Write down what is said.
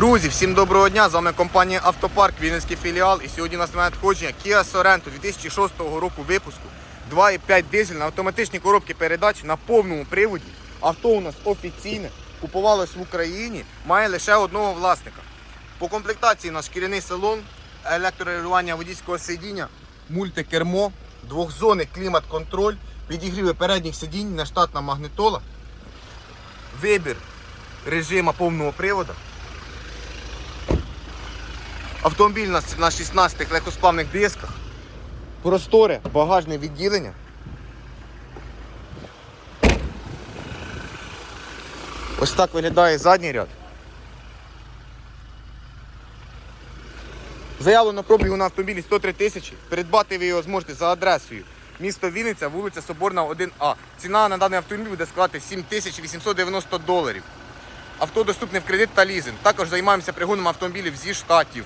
Друзі, всім доброго дня! З вами компанія Автопарк, Вінницький філіал. І сьогодні у нас на надходження Kia Sorento 2006 року випуску. 2,5 дизель на автоматичній коробці передач на повному приводі. Авто у нас офіційне, купувалось в Україні, має лише одного власника. По комплектації у нас шкіряний салон, електрорегулювання водійського сидіння, мультикермо, двохзонний клімат-контроль, підігріви передніх сидінь, нештатна магнитола, вибір режима повного приводу. Автомобіль на 16 легкосплавних дисках. Просторе багажне відділення. Ось так виглядає задній ряд. Заявлено пробігу на автомобілі 103 тисячі. Придбати ви його зможете за адресою. Місто Вінниця, вулиця Соборна, 1А. Ціна на даний автомобіль буде складати 7890 доларів. Авто доступне в кредит та лізинг. Також займаємося пригоном автомобілів зі штатів.